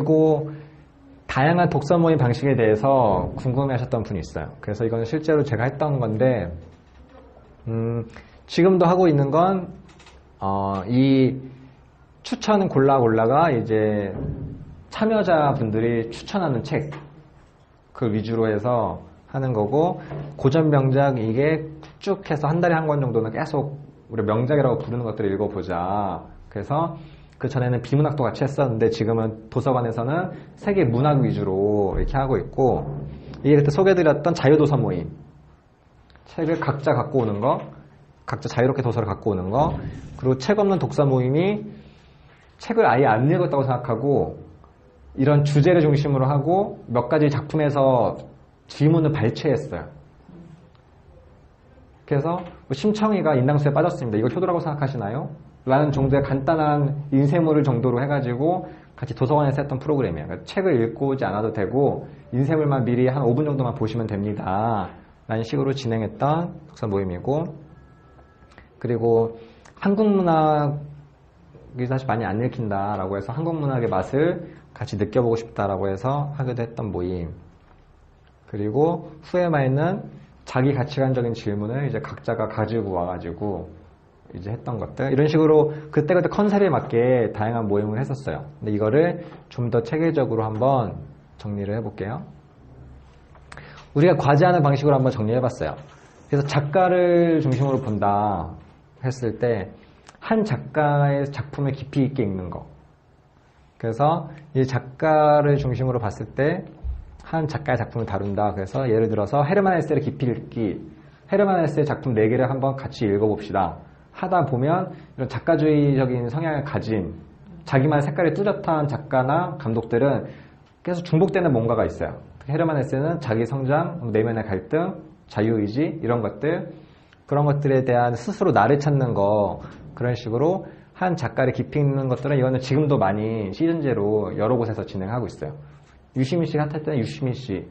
그리고 다양한 독서 모임 방식에 대해서 궁금해 하셨던 분이 있어요. 그래서 이거는 실제로 제가 했던 건데, 음, 지금도 하고 있는 건, 어, 이 추천 골라 골라가 이제 참여자분들이 추천하는 책, 그 위주로 해서 하는 거고, 고전 명작 이게 쭉 해서 한 달에 한 권 정도는 계속 우리 명작이라고 부르는 것들을 읽어보자. 그래서 그 전에는 비문학도 같이 했었는데 지금은 도서관에서는 세계 문학 위주로 이렇게 하고 있고 이게 그때 소개해드렸던 자유도서 모임 책을 각자 갖고 오는 거 각자 자유롭게 도서를 갖고 오는 거 그리고 책 없는 독서 모임이 책을 아예 안 읽었다고 생각하고 이런 주제를 중심으로 하고 몇 가지 작품에서 질문을 발췌했어요. 그래서 뭐 심청이가 인당수에 빠졌습니다. 이걸 효도라고 생각하시나요? 라는 정도의 간단한 인쇄물을 정도로 해가지고 같이 도서관에서 했던 프로그램이에요. 그러니까 책을 읽고 오지 않아도 되고 인쇄물만 미리 한 5분 정도만 보시면 됩니다. 라는 식으로 진행했던 독서 모임이고 그리고 한국 문학이 사실 많이 안 읽힌다라고 해서 한국 문학의 맛을 같이 느껴보고 싶다라고 해서 하기도 했던 모임 그리고 후에마에는 자기 가치관적인 질문을 이제 각자가 가지고 와가지고 이제 했던 것들 이런 식으로 그때그때 컨셉에 맞게 다양한 모임을 했었어요. 근데 이거를 좀 더 체계적으로 한번 정리를 해볼게요. 우리가 과제하는 방식으로 한번 정리해봤어요. 그래서 작가를 중심으로 본다 했을 때 한 작가의 작품을 깊이 있게 읽는 거. 그래서 이 작가를 중심으로 봤을 때 한 작가의 작품을 다룬다. 그래서 예를 들어서 헤르만 헬세를 깊이 읽기. 헤르만 헬세의 작품 4개를 한번 같이 읽어봅시다. 하다 보면 이런 작가주의적인 성향을 가진 자기만의 색깔이 뚜렷한 작가나 감독들은 계속 중복되는 뭔가가 있어요. 헤르만 헬세는 자기 성장, 내면의 갈등, 자유의지 이런 것들 그런 것들에 대한 스스로 나를 찾는 거 그런 식으로 한 작가를 깊이 읽는 것들은 이거는 지금도 많이 시즌제로 여러 곳에서 진행하고 있어요. 유시민 씨가 핫할 때는 유시민 씨,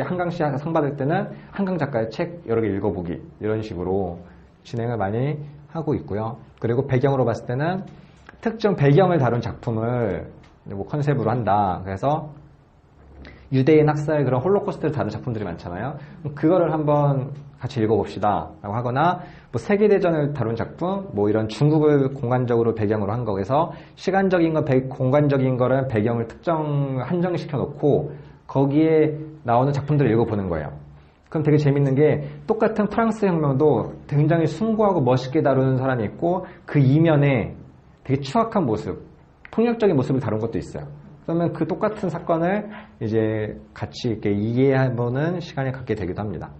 한강 씨가 상 받을 때는 한강 작가의 책 여러 개 읽어보기 이런 식으로 진행을 많이 하고 있고요. 그리고 배경으로 봤을 때는 특정 배경을 다룬 작품을 뭐 컨셉으로 한다. 그래서 유대인 학살 그런 홀로코스트를 다룬 작품들이 많잖아요. 그거를 한번 같이 읽어봅시다. 라고 하거나, 뭐 세계대전을 다룬 작품, 뭐 이런 중국을 공간적으로 배경으로 한 거에서 시간적인 거, 배, 공간적인 거를 배경을 특정, 한정시켜 놓고 거기에 나오는 작품들을 읽어보는 거예요. 그럼 되게 재밌는 게 똑같은 프랑스 혁명도 굉장히 숭고하고 멋있게 다루는 사람이 있고 그 이면에 되게 추악한 모습, 폭력적인 모습을 다룬 것도 있어요. 그러면 그 똑같은 사건을 이제 같이 이렇게 이해해보는 시간을 갖게 되기도 합니다.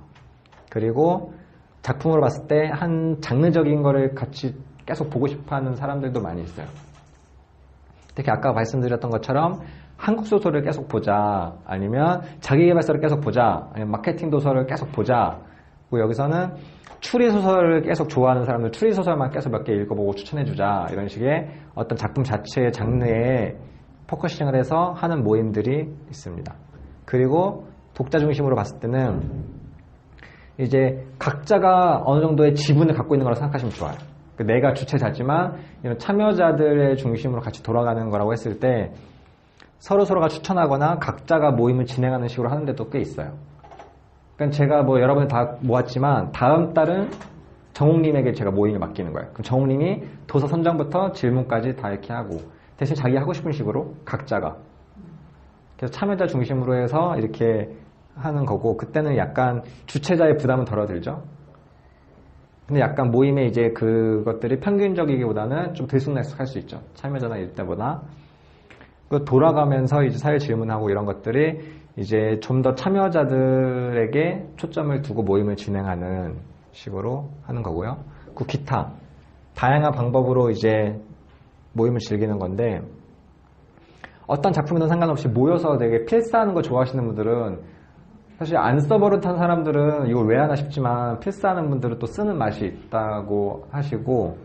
그리고 작품으로 봤을 때 한 장르적인 거를 같이 계속 보고 싶어 하는 사람들도 많이 있어요. 특히 아까 말씀드렸던 것처럼 한국 소설을 계속 보자, 아니면 자기개발서를 계속 보자, 아니면 마케팅 도서를 계속 보자. 그리고 여기서는 추리 소설을 계속 좋아하는 사람들 추리 소설만 계속 몇 개 읽어보고 추천해주자 이런 식의 어떤 작품 자체의 장르에 포커싱을 해서 하는 모임들이 있습니다. 그리고 독자 중심으로 봤을 때는 이제 각자가 어느 정도의 지분을 갖고 있는 거라고 생각하시면 좋아요. 그 내가 주체자지만 이런 참여자들의 중심으로 같이 돌아가는 거라고 했을 때 서로 서로가 추천하거나 각자가 모임을 진행하는 식으로 하는 데도 꽤 있어요. 그러니까 제가 뭐 여러분 다 모았지만 다음 달은 정욱님에게 제가 모임을 맡기는 거예요. 그럼 정욱님이 도서 선정부터 질문까지 다 이렇게 하고 대신 자기 하고 싶은 식으로 각자가 그래서 참여자 중심으로 해서 이렇게 하는 거고 그때는 약간 주체자의 부담은 덜어들죠. 근데 약간 모임에 이제 그것들이 평균적이기보다는 좀 들쑥날쑥할 수 있죠. 참여자나 일 때보다. 그 돌아가면서 이제 사회 질문하고 이런 것들이 이제 좀 더 참여자들에게 초점을 두고 모임을 진행하는 식으로 하는 거고요. 그 기타 다양한 방법으로 이제 모임을 즐기는 건데 어떤 작품이든 상관없이 모여서 되게 필사하는 거 좋아하시는 분들은 사실 안 써버릇한 사람들은 이걸 왜 하나 싶지만 필사하는 분들은 또 쓰는 맛이 있다고 하시고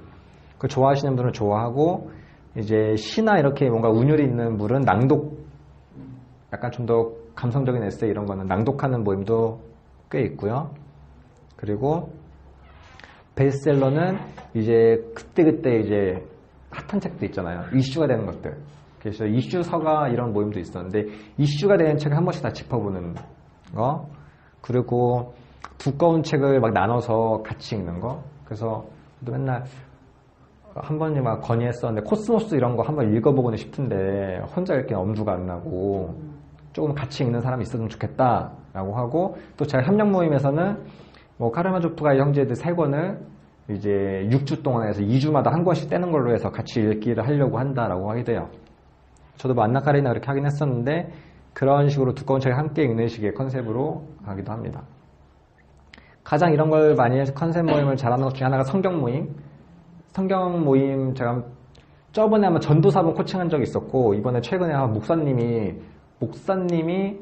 그 좋아하시는 분들은 좋아하고 이제 시나 이렇게 뭔가 운율이 있는 물은 낭독 약간 좀 더 감성적인 에세이 이런 거는 낭독하는 모임도 꽤 있고요. 그리고 베스트셀러는 이제 그때그때 이제 핫한 책도 있잖아요. 이슈가 되는 것들. 계셔 이슈 서가 이런 모임도 있었는데 이슈가 되는 책을 한 번씩 다 짚어보는 거 그리고 두꺼운 책을 막 나눠서 같이 읽는 거 그래서 저도 맨날 한 번이 막 건의했었는데 코스모스 이런 거 한번 읽어보고는 싶은데 혼자 읽기 엄두가 안 나고 조금 같이 읽는 사람이 있었으면 좋겠다라고 하고 또 제가 협력 모임에서는 뭐 카르마조프가의 형제들 세 권을 이제 6주 동안 해서 2주마다 한 권씩 떼는 걸로 해서 같이 읽기를 하려고 한다라고 하게 돼요. 저도 뭐 안나카리나 그렇게 하긴 했었는데 그런 식으로 두꺼운 책을 함께 읽는 식의 컨셉으로 하기도 합니다. 가장 이런 걸 많이 해서 컨셉 모임을 잘하는 것 중에 하나가 성경 모임. 성경 모임 제가 저번에 아마 전도사 분 코칭한 적이 있었고 이번에 최근에 한 목사님이 목사님이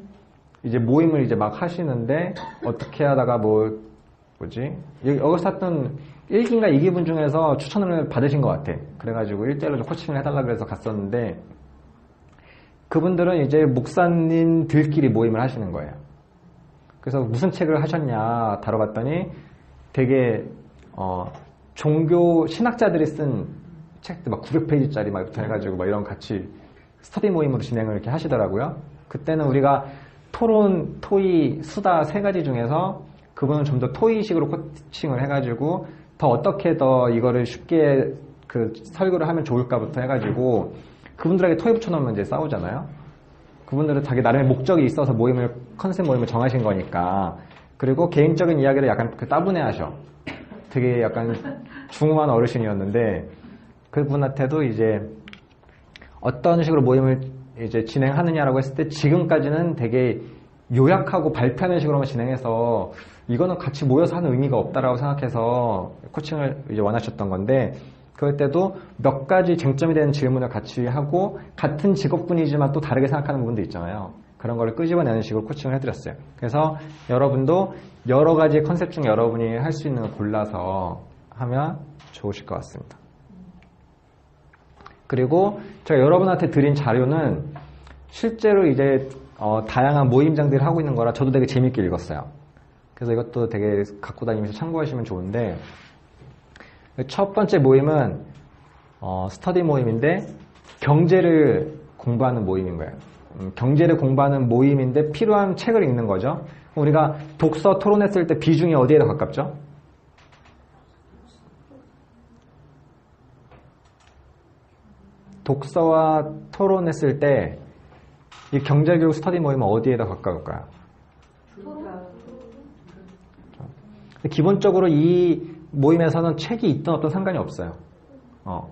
이제 모임을 이제 막 하시는데 어떻게 하다가 뭐 뭐지 여기- 여기서 했던 1기인가 2기분 중에서 추천을 받으신 것 같아. 그래가지고 1대1로 좀 코칭을 해달라 그래서 갔었는데 그분들은 이제 목사님들끼리 모임을 하시는 거예요. 그래서 무슨 책을 하셨냐 다뤄봤더니 되게 어, 종교 신학자들이 쓴 책들 막 900페이지짜리 막부터 해가지고 막 이런 같이 스터디 모임으로 진행을 이렇게 하시더라고요. 그때는 우리가 토론, 토의, 수다 세 가지 중에서 그분은 좀 더 토의식으로 코칭을 해가지고 더 어떻게 더 이거를 쉽게 그 설교를 하면 좋을까부터 해가지고 그분들에게 토의 붙여놓으면 이제 싸우잖아요. 그분들은 자기 나름의 목적이 있어서 모임을 컨셉 모임을 정하신 거니까 그리고 개인적인 이야기를 약간 그 따분해하셔. 되게 약간 중후한 어르신이었는데 그분한테도 이제 어떤 식으로 모임을 이제 진행하느냐라고 했을 때 지금까지는 되게 요약하고 발표하는 식으로만 진행해서 이거는 같이 모여서 하는 의미가 없다라고 생각해서 코칭을 이제 원하셨던 건데 그럴 때도 몇 가지 쟁점이 되는 질문을 같이 하고 같은 직업군이지만 또 다르게 생각하는 부분도 있잖아요. 그런 거를 끄집어내는 식으로 코칭을 해드렸어요. 그래서 여러분도 여러 가지 컨셉 중 여러분이 할 수 있는 걸 골라서 하면 좋으실 것 같습니다. 그리고 제가 여러분한테 드린 자료는 실제로 이제 어, 다양한 모임장들이 하고 있는 거라 저도 되게 재밌게 읽었어요. 그래서 이것도 되게 갖고 다니면서 참고하시면 좋은데 첫 번째 모임은 어, 스터디 모임인데 경제를 공부하는 모임인 거예요. 음, 경제를 공부하는 모임인데 필요한 책을 읽는 거죠. 우리가 독서 토론했을 때 비중이 어디에 더 가깝죠? 독서와 토론했을 때 이 경제교육 스터디 모임은 어디에 더 가까울까요? 기본적으로 이 모임에서는 책이 있든 어떤 상관이 없어요. 어.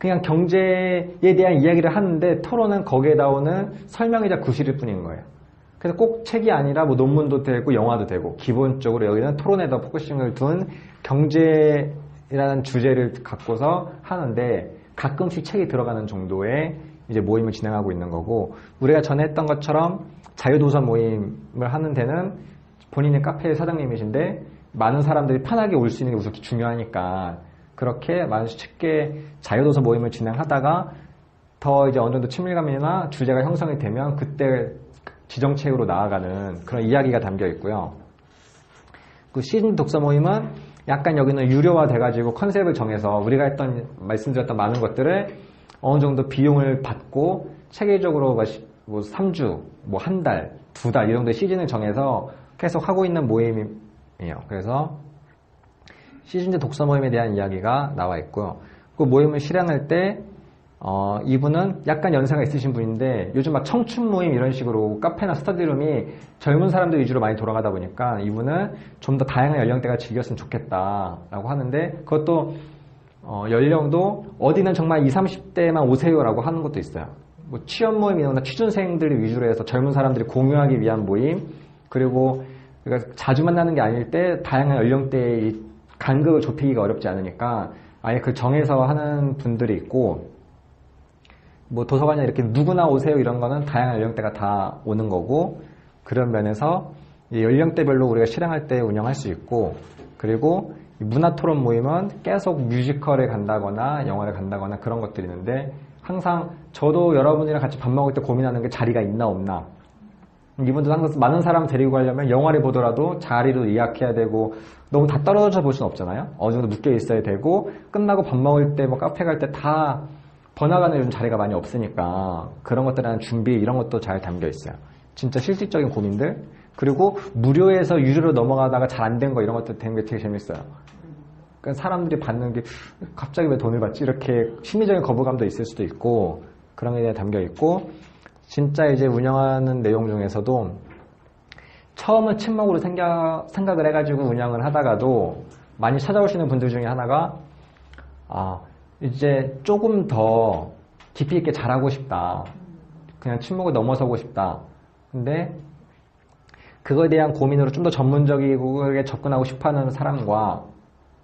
그냥 경제에 대한 이야기를 하는데 토론은 거기에 나오는 설명이자 구실일 뿐인 거예요. 그래서 꼭 책이 아니라 뭐 논문도 되고 영화도 되고 기본적으로 여기는 토론에 더 포커싱을 둔 경제라는 주제를 갖고서 하는데 가끔씩 책이 들어가는 정도의 이제 모임을 진행하고 있는 거고 우리가 전에 했던 것처럼 자유도서 모임을 하는 데는 본인의 카페의 사장님이신데 많은 사람들이 편하게 올 수 있는 게 우선 중요하니까 그렇게 쉽게 자유도서 모임을 진행하다가 더 이제 어느 정도 친밀감이나 주제가 형성이 되면 그때 지정책으로 나아가는 그런 이야기가 담겨 있고요. 그 시즌 독서 모임은 약간 여기는 유료화 돼가지고 컨셉을 정해서 우리가 했던 말씀드렸던 많은 것들을 어느 정도 비용을 받고 체계적으로 뭐 3주, 뭐 한 달, 두 달 이 정도의 시즌을 정해서 계속 하고 있는 모임이에요. 그래서 시즌제 독서 모임에 대한 이야기가 나와 있고요. 그 모임을 실행할 때 어, 이분은 약간 연세가 있으신 분인데 요즘 막 청춘 모임 이런 식으로 카페나 스터디룸이 젊은 사람들 위주로 많이 돌아가다 보니까 이분은 좀 더 다양한 연령대가 즐겼으면 좋겠다라고 하는데 그것도 어, 연령도 어디는 정말 20, 30대만 오세요라고 하는 것도 있어요. 뭐 취업 모임이나 취준생들 위주로 해서 젊은 사람들이 공유하기 위한 모임 그리고 그러니까 자주 만나는 게 아닐 때 다양한 연령대의 간극을 좁히기가 어렵지 않으니까 아예 그 정해서 하는 분들이 있고 뭐 도서관에 이렇게 누구나 오세요 이런 거는 다양한 연령대가 다 오는 거고 그런 면에서 연령대별로 우리가 실행할 때 운영할 수 있고 그리고 문화 토론 모임은 계속 뮤지컬에 간다거나 영화를 간다거나 그런 것들이 있는데 항상 저도 여러분이랑 같이 밥 먹을 때 고민하는 게 자리가 있나 없나 이분들 항상 많은 사람 데리고 가려면 영화를 보더라도 자리도 예약해야 되고 너무 다 떨어져 볼 수는 없잖아요 어느 정도 묶여 있어야 되고 끝나고 밥 먹을 때 뭐 카페 갈 때 다 번화가는 요즘 자리가 많이 없으니까 그런 것들에 대한 준비 이런 것도 잘 담겨 있어요. 진짜 실질적인 고민들 그리고 무료에서 유료로 넘어가다가 잘 안 된 거 이런 것들 되는 게 되게 재밌어요. 그러니까 사람들이 받는 게 갑자기 왜 돈을 받지 이렇게 심리적인 거부감도 있을 수도 있고 그런 게 담겨 있고 진짜 이제 운영하는 내용 중에서도 처음은 친목으로 생겨, 생각을 해가지고 운영을 하다가도 많이 찾아오시는 분들 중에 하나가 아 이제 조금 더 깊이 있게 잘하고 싶다. 그냥 친목을 넘어서고 싶다. 근데 그거에 대한 고민으로 좀 더 전문적이게 접근하고 싶어하는 사람과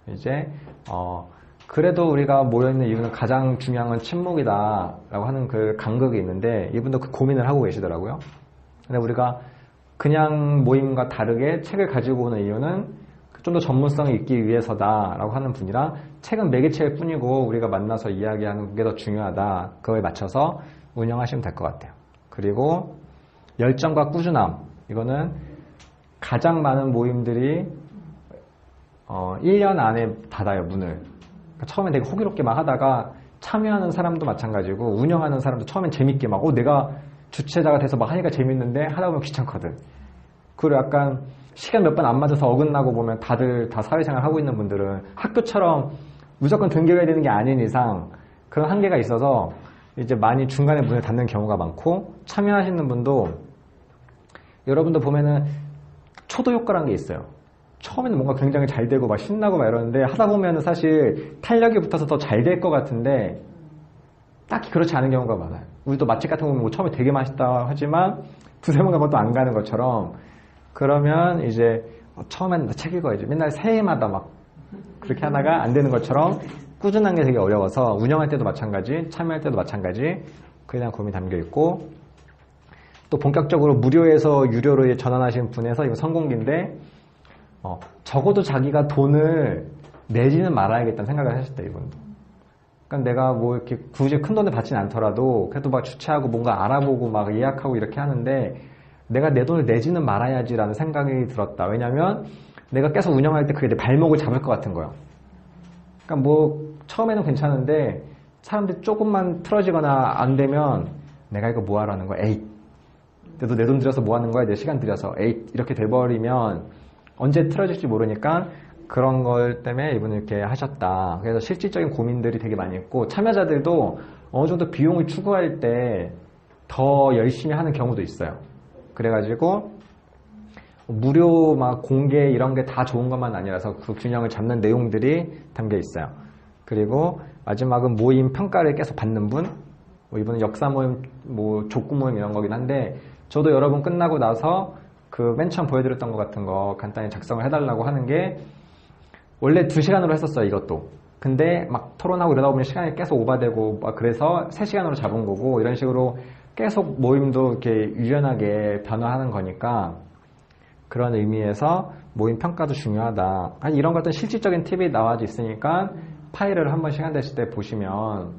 이제 어 그래도 우리가 모여있는 이유는 가장 중요한 건 침묵이다 라고 하는 그 간극이 있는데 이분도 그 고민을 하고 계시더라고요. 근데 우리가 그냥 모임과 다르게 책을 가지고 오는 이유는 좀 더 전문성이 있기 위해서다 라고 하는 분이랑 책은 매개체일 뿐이고 우리가 만나서 이야기하는 게 더 중요하다. 그거에 맞춰서 운영하시면 될 것 같아요. 그리고 열정과 꾸준함 이거는 가장 많은 모임들이 어, 1년 안에 닫아요 문을 그러니까 처음에 되게 호기롭게 막 하다가 참여하는 사람도 마찬가지고 운영하는 사람도 처음엔 재밌게 막 어, 내가 주최자가 돼서 막 하니까 재밌는데 하다 보면 귀찮거든 그리고 약간 시간 몇 번 안 맞아서 어긋나고 보면 다들 다 사회생활 하고 있는 분들은 학교처럼 무조건 등교해야 되는 게 아닌 이상 그런 한계가 있어서 이제 많이 중간에 문을 닫는 경우가 많고 참여하시는 분도 여러분도 보면은 초도 효과라는 게 있어요. 처음에는 뭔가 굉장히 잘 되고 막 신나고 막 이러는데 하다 보면은 사실 탄력이 붙어서 더 잘 될 것 같은데 딱히 그렇지 않은 경우가 많아요. 우리도 맛집 같은 거 보면 뭐 처음에 되게 맛있다 하지만 두세 번 가면 또 안 가는 것처럼 그러면 이제 어, 처음에는 책 읽어야지 맨날 새해마다 막 그렇게 하다가 안 되는 것처럼 꾸준한 게 되게 어려워서 운영할 때도 마찬가지 참여할 때도 마찬가지 그에 대한 고민이 담겨 있고 또 본격적으로 무료에서 유료로 전환하신 분에서 이거 성공기인데 어, 적어도 자기가 돈을 내지는 말아야겠다는 생각을 하셨다 이분도. 그러니까 내가 뭐 이렇게 굳이 큰 돈을 받지는 않더라도 그래도 막 주최하고 뭔가 알아보고 막 예약하고 이렇게 하는데 내가 내 돈을 내지는 말아야지라는 생각이 들었다. 왜냐면 내가 계속 운영할 때 그게 내 발목을 잡을 것 같은 거예요. 그러니까 뭐 처음에는 괜찮은데 사람들이 조금만 틀어지거나 안 되면 내가 이거 뭐 하라는 거야? 에잇. 너도 내 돈 들여서 뭐 하는 거야? 내 시간 들여서 에잇. 이렇게 돼버리면 언제 틀어질지 모르니까 그런 걸 때문에 이분은 이렇게 하셨다. 그래서 실질적인 고민들이 되게 많이 있고 참여자들도 어느 정도 비용을 추구할 때 더 열심히 하는 경우도 있어요. 그래가지고 무료 막 공개 이런 게 다 좋은 것만 아니라서 그 균형을 잡는 내용들이 담겨 있어요. 그리고 마지막은 모임 평가를 계속 받는 분. 뭐 이분은 역사 모임, 뭐 족구 모임 이런 거긴 한데 저도 여러 번 끝나고 나서 그 맨 처음 보여드렸던 것 같은 거 간단히 작성을 해달라고 하는 게 원래 2시간으로 했었어요 이것도. 근데 막 토론하고 이러다 보면 시간이 계속 오바되고 막 그래서 3시간으로 잡은 거고 이런 식으로 계속 모임도 이렇게 유연하게 변화하는 거니까 그런 의미에서 모임 평가도 중요하다. 아니 이런 것들 실질적인 팁이 나와져 있으니까 파일을 한번 시간 되실 때 보시면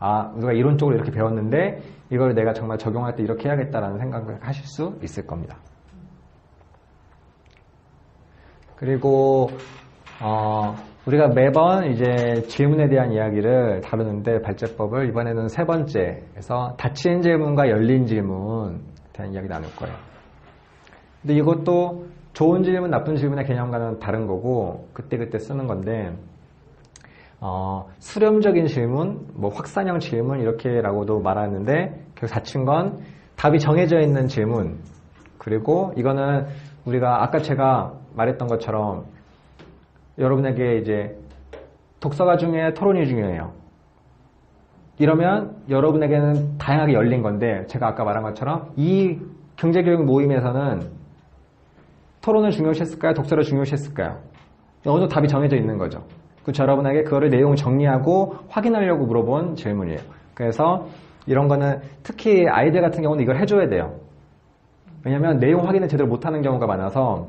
아 우리가 이론적으로 이렇게 배웠는데 이걸 내가 정말 적용할 때 이렇게 해야겠다라는 생각을 하실 수 있을 겁니다 그리고 어, 우리가 매번 이제 질문에 대한 이야기를 다루는데 발제법을 이번에는 세 번째에서 닫힌 질문과 열린 질문 대한 이야기 나눌 거예요. 근데 이것도 좋은 질문, 나쁜 질문의 개념과는 다른 거고 그때그때 쓰는 건데 어, 수렴적인 질문, 뭐 확산형 질문 이렇게라고도 말하는데 결국 닫힌 건 답이 정해져 있는 질문 그리고 이거는 우리가 아까 제가 말했던 것처럼 여러분에게 이제 독서가 중에 토론이 중요해요. 이러면 여러분에게는 다양하게 열린 건데 제가 아까 말한 것처럼 이 경제교육 모임에서는 토론을 중요시했을까요? 독서를 중요시했을까요? 어느 정도 답이 정해져 있는 거죠. 그래서 여러분에게 그거를 내용을 정리하고 확인하려고 물어본 질문이에요. 그래서 이런 거는 특히 아이들 같은 경우는 이걸 해줘야 돼요. 왜냐면 내용 확인을 제대로 못하는 경우가 많아서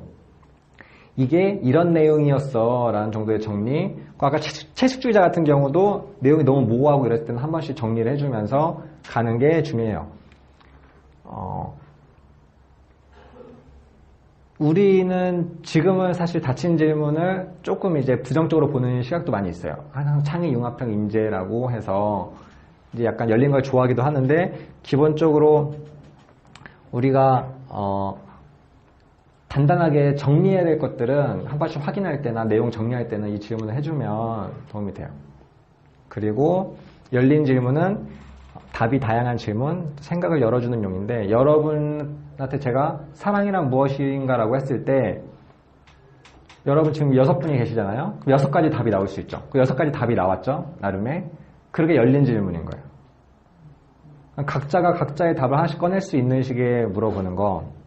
이게 이런 내용이었어 라는 정도의 정리. 아까 채식주의자 같은 경우도 내용이 너무 모호하고 이럴 때는 한 번씩 정리를 해주면서 가는 게 중요해요. 어, 우리는 지금은 사실 닫힌 질문을 조금 이제 부정적으로 보는 시각도 많이 있어요. 항상 창의 융합형 인재라고 해서 이제 약간 열린 걸 좋아하기도 하는데 기본적으로 우리가 어, 단단하게 정리해야 될 것들은 한 번씩 확인할 때나 내용 정리할 때는 이 질문을 해주면 도움이 돼요. 그리고 열린 질문은 답이 다양한 질문, 생각을 열어주는 용인데 여러분한테 제가 사랑이란 무엇인가라고 했을 때 여러분 지금 여섯 분이 계시잖아요. 여섯 가지 답이 나올 수 있죠. 그 여섯 가지 답이 나왔죠. 나름의. 그게 열린 질문인 거예요. 각자가 각자의 답을 하나씩 꺼낼 수 있는 식의 물어보는 거.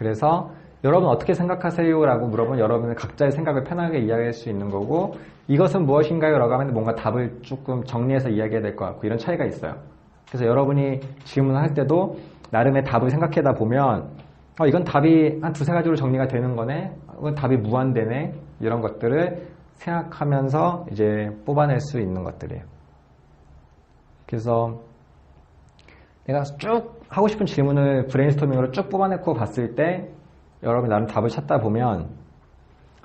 그래서 여러분 어떻게 생각하세요? 라고 물어보면 여러분은 각자의 생각을 편하게 이야기할 수 있는 거고 이것은 무엇인가요? 라고 하면 뭔가 답을 조금 정리해서 이야기해야 될 것 같고 이런 차이가 있어요. 그래서 여러분이 질문을 할 때도 나름의 답을 생각하다 보면 어, 이건 답이 한 두세 가지로 정리가 되는 거네. 이건 답이 무한되네. 이런 것들을 생각하면서 이제 뽑아낼 수 있는 것들이에요. 그래서 내가 쭉 하고 싶은 질문을 브레인스토밍으로 쭉 뽑아내고 봤을 때 여러분이 나름 답을 찾다 보면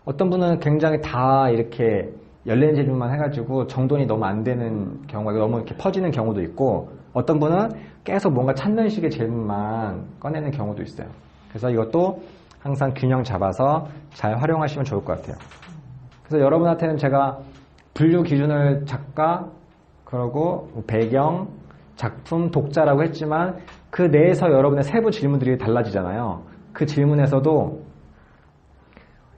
어떤 분은 굉장히 다 이렇게 열린 질문만 해가지고 정돈이 너무 안 되는 경우가 너무 이렇게 퍼지는 경우도 있고 어떤 분은 계속 뭔가 찾는 식의 질문만 꺼내는 경우도 있어요. 그래서 이것도 항상 균형 잡아서 잘 활용하시면 좋을 것 같아요. 그래서 여러분한테는 제가 분류 기준을 작가, 그리고 배경, 작품, 독자라고 했지만 그 내에서 여러분의 세부 질문들이 달라지잖아요. 그 질문에서도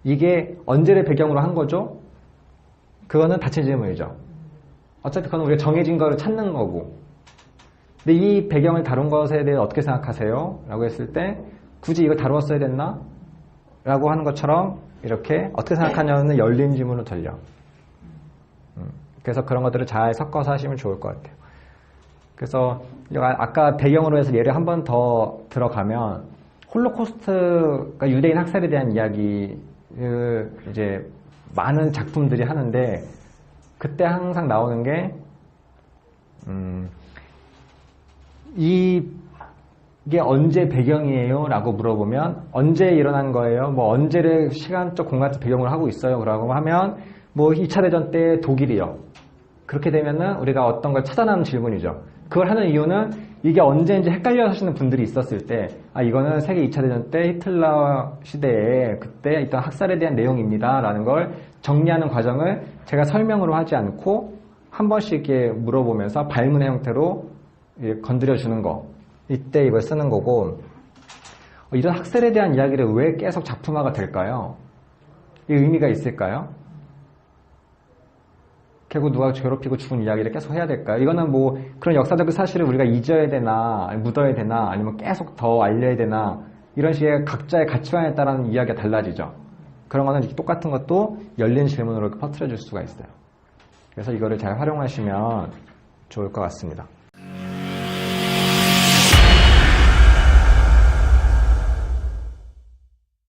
이게 언제를 배경으로 한 거죠? 그거는 닫힌 질문이죠. 어차피 그건 우리가 정해진 거를 찾는 거고. 근데 이 배경을 다룬 것에 대해 어떻게 생각하세요? 라고 했을 때 굳이 이거 다루었어야 됐나? 라고 하는 것처럼 이렇게 어떻게 생각하냐는 열린 질문으로 들려. 음, 그래서 그런 것들을 잘 섞어서 하시면 좋을 것 같아요. 그래서 아까 배경으로 해서 예를 한 번 더 들어가면 홀로코스트가 유대인 학살에 대한 이야기를 이제 많은 작품들이 하는데 그때 항상 나오는 게 음, 이 이게 언제 배경이에요? 라고 물어보면 언제 일어난 거예요? 뭐 언제를 시간적 공간적 배경으로 하고 있어요? 라고 하면 뭐 2차 대전 때 독일이요. 그렇게 되면은 우리가 어떤 걸 찾아내는 질문이죠. 그걸 하는 이유는 이게 언제인지 헷갈려 하시는 분들이 있었을 때, 아, 이거는 세계 2차 대전 때 히틀러 시대에 그때 있던 학살에 대한 내용입니다. 라는 걸 정리하는 과정을 제가 설명으로 하지 않고 한 번씩 물어보면서 발문의 형태로 건드려 주는 거. 이때 이걸 쓰는 거고, 이런 학살에 대한 이야기를 왜 계속 작품화가 될까요? 이 의미가 있을까요? 결국 누가 괴롭히고 죽은 이야기를 계속 해야 될까요? 이거는 뭐 그런 역사적 사실을 우리가 잊어야 되나, 묻어야 되나, 아니면 계속 더 알려야 되나, 이런 식의 각자의 가치관에 따른 이야기가 달라지죠. 그런 거는 똑같은 것도 열린 질문으로 퍼뜨려 줄 수가 있어요. 그래서 이거를 잘 활용하시면 좋을 것 같습니다.